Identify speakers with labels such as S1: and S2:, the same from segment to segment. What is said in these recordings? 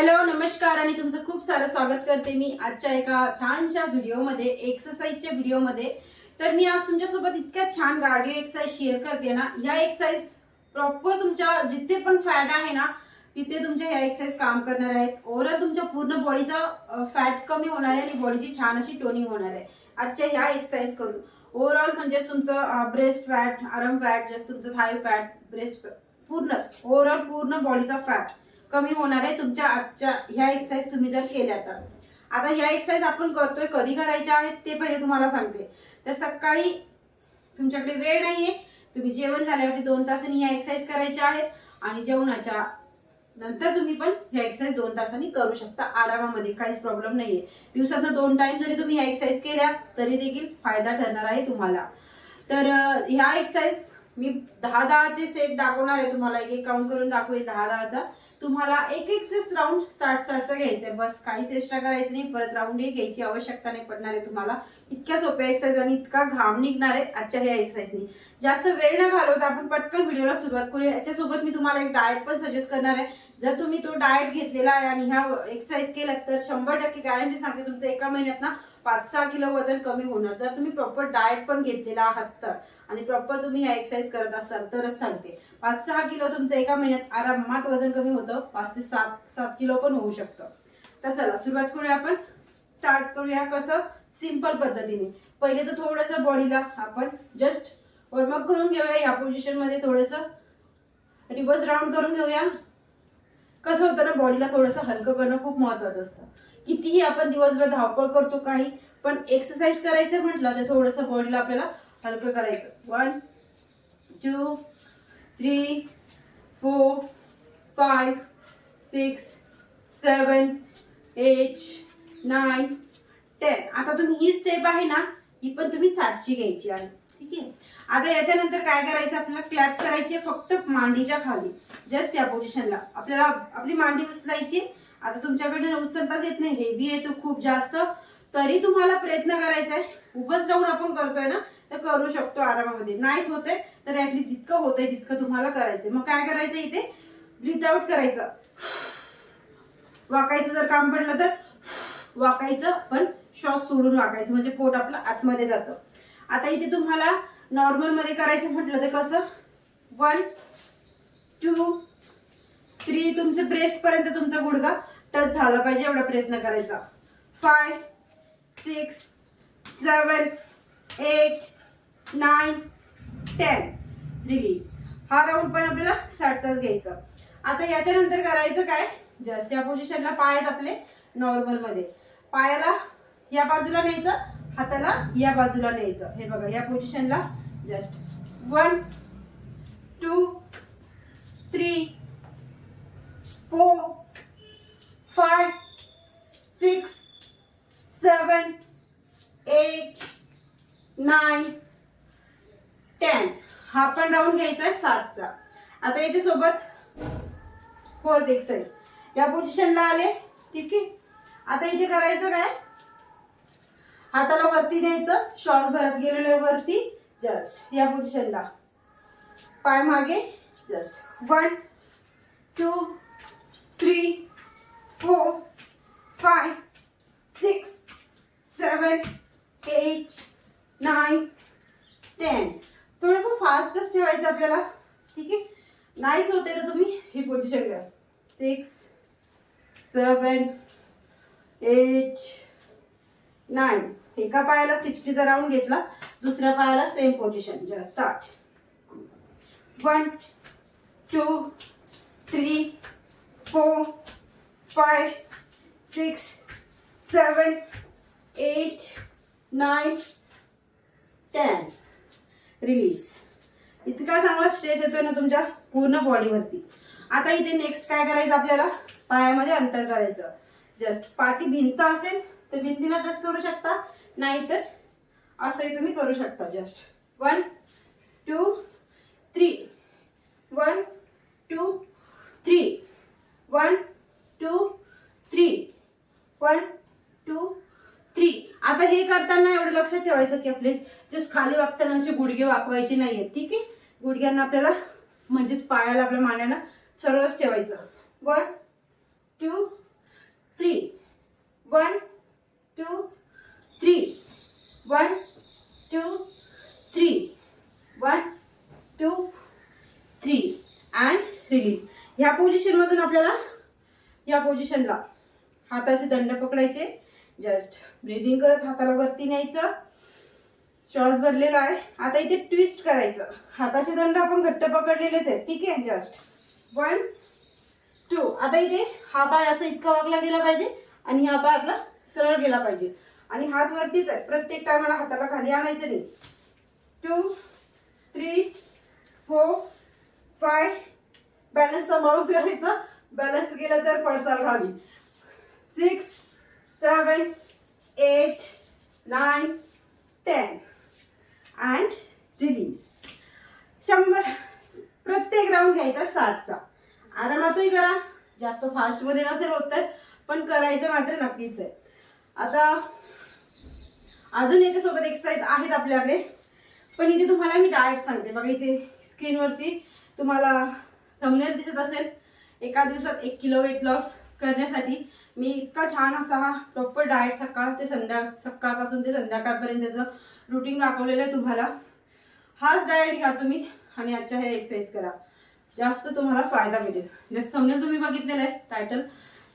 S1: Hello नमस्कार आणि तुमचं खूप सारं स्वागत करते मी आजच्या एका छानशा व्हिडिओमध्ये एक्सरसाइजच्या व्हिडिओमध्ये. तर मी आज तुमच्यासोबत इतक्या छान कार्डिओ एक्सरसाइज शेअर करते ना ह्या एक्सरसाइज प्रॉपर तुमच्या जिथे पण फॅट आहे ना तिथे तुमच्या ह्या एक्सरसाइज काम करणार आहेत. ओव्हरऑल तुमच्या पूर्ण बॉडीचा फॅट कमी होणार आहे आणि बॉडीची छान अशी टोनिंग होणार आहे. आजच्या ह्या एक्सरसाइज करून. ओव्हरऑल म्हणजे तुमचं breast fat arm fat just तुमचं थाय फॅट ब्रेस्ट पूर्णच. ओव्हरऑल पूर्ण बॉडीचा फॅट कमी होणार आहे. तुमच्या आजच्या ह्या एक्सरसाइज तुम्ही जर केल्या तर. आता ह्या एक्सरसाइज आपण करतोय कधी करायच्या आहेत ते पहिले तुम्हाला सांगते. तर सकाळी तुमच्याकडे वेळ नाहीये. तुम्ही जेवण झाल्यावरती दोन तासांनी ह्या एक्सरसाइज करायच्या आहेत. आणि जेवणाच्या नंतर तुम्ही पण ह्या एक्सरसाइज दोन तासांनी करू शकता. आरामामध्ये काहीच प्रॉब्लेम नाहीये. दिवसातनं दोन टाइम जरी तुम्ही ह्या एक्सरसाइज केल्या तरी देखील फायदा ठरणार आहे तुम्हाला. तर ह्या एक्सरसाइज मी दहा दहाचे सेट दाखवणार आहे. तुम्हाला एक एक काउंट करून दाखवेल दहा दहाचा. तुम्हाला एक एक राऊंड स्टार्ट स्टार्टचा घ्यायचा आहे बस काहीच एक्स्ट्रा करायचं नाही. परत राऊंडही घ्यायची आवश्यकता नाही पडणार आहे तुम्हाला. इतक्या सोप्या एक्सरसाइज आणि इतका घाम निघणार आहे. आजच्या ह्या एक्सरसाइजनी जास्त वेळ न घालवता आपण पटकन व्हिडिओला सुरुवात करूया. याच्यासोबत मी तुम्हाला एक डाएट पण सजेस्ट करणार आहे. जर तुम्ही तो डाएट घेतलेला आहे आणि ह्या एक्सरसाइज केलात तर शंभर टक्के गॅरंटी सांगते तुमचं एका महिन्यात ना पाच सहा किलो वजन कमी होणार. जर तुम्ही प्रॉपर डाएट पण घेतलेला आहात तर. आणि प्रॉपर तुम्ही ह्या एक्सरसाइज करत असाल तरच सांगते पाच सहा किलो तुमचं एका महिन्यात आरामात वजन कमी होतं. पाच ते सात सात किलो पण होऊ शकतं. तर चला सुरुवात करूया आपण. स्टार्ट करूया कसं? सिंपल पद्धतीने. पहिले तर थोडंसं बॉडीला आपण जस्ट वॉर्मअप करून घेऊया. या पोझिशनमध्ये थोडंसं रिवर्स राऊंड करून घेऊया. कसं होतं ना बॉडीला थोडंसं हलकं करणं खूप महत्वाचं असतं. कितीही आपण दिवसभर धावपळ करतो काही पण एक्सरसाइज करायचं म्हटलं तर थोडंसं बॉडीला आपल्याला हलकं करायचं. One two three four five six seven eight nine ten आता तुम्ही ही स्टेप आहे ना ही पण तुम्ही सातची घ्यायची आहे. ठीक आहे? आता याच्यानंतर काय करायचं? आपल्याला क्लॅप करायची आहे फक्त मांडीच्या खाली. जस्ट या पोझिशनला आपल्याला आपली मांडी उचलायची आता तुमच्याकडे उचलताच येत नाही. हेवी आहे तो खूप जास्त. तरी तुम्हाला प्रयत्न करायचा आहे. उभंच राहून आपण करतोय ना तर करू शकतो आरामामध्ये. नाहीच होते तर ऍटलीस्ट जितकं होतंय तितकं तुम्हाला करायचंय. मग काय करायचं इथे? ब्रीथ आउट करायचं. वाकायचं जर काम पडलं तर. वाकायचं पण श्वास सोडून वाकायचं. म्हणजे पोट आपलं आतमध्ये जातं. आता इथे तुम्हाला नॉर्मलमध्ये करायचं म्हटलं तर कसं? वन टू थ्री तुमचे ब्रेस्ट पर्यंत तुमचा गुडघा. टच झाला पाहिजे एवढा प्रयत्न करायचा. Five six seven eight nine ten release हा राऊंड पण आपल्याला साठचाच घ्यायचा. आता याच्यानंतर करायचं काय? जस्ट या पोझिशनला पाय आहेत आपले नॉर्मलमध्ये. पायाला या बाजूला न्यायचं हाताला या बाजूला न्यायचं. हे बघा या पोझिशनला just one two three four five six seven eight nine ten हा पण राऊंड घ्यायचा आहे सातचा. आता याच्या सोबत फोर्थ एक्सरसाइज या पोझिशनला आले ठीक आहे? आता इथे करायचं काय? हाताला वरती द्यायचं श्वास भरत गेलेलं वरती जस्ट या पोझिशनला पाय मागे just one two three four five six seven eight nine ten थोडंसं फास्टच ठेवायचं आपल्याला. ठीक आहे? नाहीच होते तर तुम्ही ही पोझिशन घ्या. सिक्स सेवन एट नाईन एका पायाला सिक्स्टीचा राऊंड घेतला. दुसऱ्या पायाला same position start one two three four five six seven eight nine ten. Release इतका चांगला स्ट्रेस येतोय ना तुमच्या पूर्ण बॉडीवरती आता इथे नेक्स्ट काय करायचं आपल्याला? पायामध्ये अंतर करायचं. जस्ट पाठी भिंत असेल तर भिंतीला टच करू शकता नाहीतर असंही तुम्ही करू शकता. Just one two three one two three one two three. One two three. आता हे करताना एवढं लक्षात ठेवायचं की आपले जस्ट खाली वागताना असे गुडघे वाकवायचे नाहीये ठीक आहे? गुडघ्यांना आपल्याला म्हणजेच पायाला आपल्या मान्याला सरळच ठेवायचं. One two three. One two three. One two three. One two three. And release ह्या पोझिशनमधून आपल्याला या पोझिशनला हाताचे दंड पकडायचे. जस्ट ब्रिदिंग करत हाताला वरती न्यायचं. श्वास भरलेला आहे. आता इथे ट्विस्ट करायचं. हाताचे दंड आपण घट्ट पकडलेलेच आहे ठीक आहे? जस्ट वन टू आता इथे हा पाय असा इतका वागला गेला पाहिजे आणि हा पाय आपला सरळ गेला पाहिजे. आणि हात वरतीच आहे प्रत्येक टायमाला हाताला खाली आणायचं नाही. Two three four five balance सांभाळून करायचं. बॅलन्स गेला तर पडसाल खाली. Six seven eight nine ten and release शंभर. प्रत्येक राऊंड घ्यायचा साठचा आरामातही करा. जास्त फास्टमध्ये नसेल होत तर पण करायचं मात्र नक्कीच आहे. आता अजून याच्यासोबत एक्सरसाइज आहेत आपल्याकडे. पण इथे तुम्हाला मी डाएट सांगते. बघा इथे स्क्रीनवरती तुम्हाला थंबनेल दिसत असेल. एका दिवसात एक किलो वेट लॉस करण्यासाठी मी इतका छान असा हा प्रॉपर डाएट सकाळ ते संध्या सकाळपासून ते संध्याकाळपर्यंतचं रुटीन दाखवलेलं आहे तुम्हाला. हाच डाएट घ्या तुम्ही आणि आजच्या हे एक्सरसाइज करा. जास्त तुम्हाला फायदा मिळेल. जास्त थंबनेल तुम्ही बघितलेलं आहे टायटल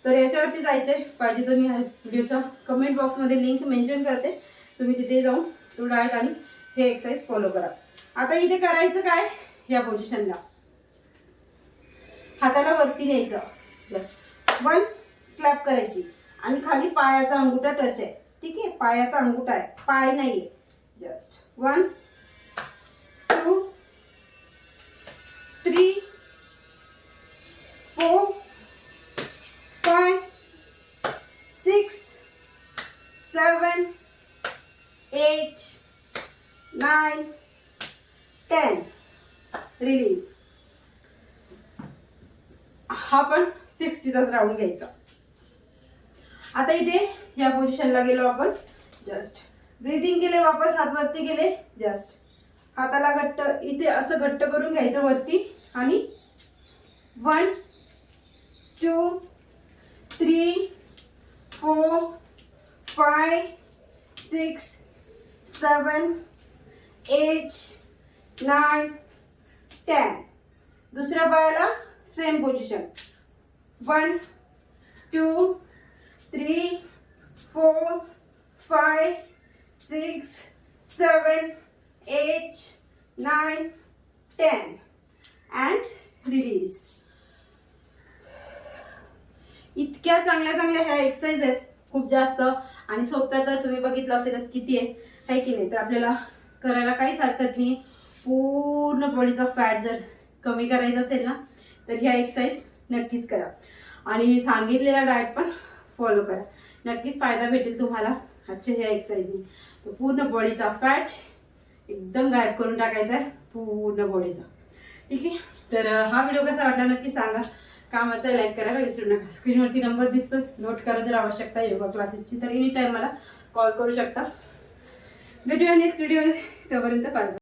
S1: तर याच्यावरती जायचं आहे पाहिजे तर मी व्हिडिओच्या कमेंट बॉक्समध्ये लिंक मेन्शन करते. तुम्ही तिथे जाऊन तो डाएट आणि हे एक्सरसाइज फॉलो करा. आता इथे करायचं काय? या पोझिशनला हाताला वरती न्यायचं. जस्ट वन क्लॅप करायची. आणि खाली पायाचा अंगुठा टच आहे. ठीक आहे? पायाचा अंगुठा आहे. पाय नाहीये. Just one two three four five six seven eight nine ten release हा पण सिक्स्टीचाच राऊंड घ्यायचा. आता इथे या पोझिशनला गेलो आपण. जस्ट ब्रिदिंग केले वापस हात वरती गेले जस्ट हाताला घट्ट इथे असं घट्ट करून घ्यायचं वरती. आणि one two three four five six seven eight nine ten दुसऱ्या पायाला same position one two three four five six seven eight nine ten and release इतक्या चांगल्या चांगल्या ह्या एक्सरसाइज आहेत. खूप जास्त. आणि सोप्या तर तुम्ही बघितलं असेलच किती आहे. आहे की नाही? तर आपल्याला करायला काहीच हरकत नाही. पूर्ण बॉडीचा फॅट जर कमी करायचा असेल ना तर ह्या एक्सरसाइज नक्कीच करा. आणि सांगितलेला डाएट पण फॉलो करा. नक्कीच फायदा भेटेल तुम्हाला आजच्या ह्या एक्सरसाइजनी तर पूर्ण बॉडीचा फॅट एकदम गायब करून टाकायचा आहे. पूर्ण बॉडीचा ठीक आहे? तर हा व्हिडिओ कसा वाटला नक्की सांगा. कामाचा लाईक करायला विसरू नका. स्क्रीनवरती नंबर दिसतो नोट करा जर आवश्यकता योगा क्लासेसची तर एनी टाईम मला कॉल करू शकता. भेटूया नेक्स्ट व्हिडिओ तोपर्यंत पाहिजे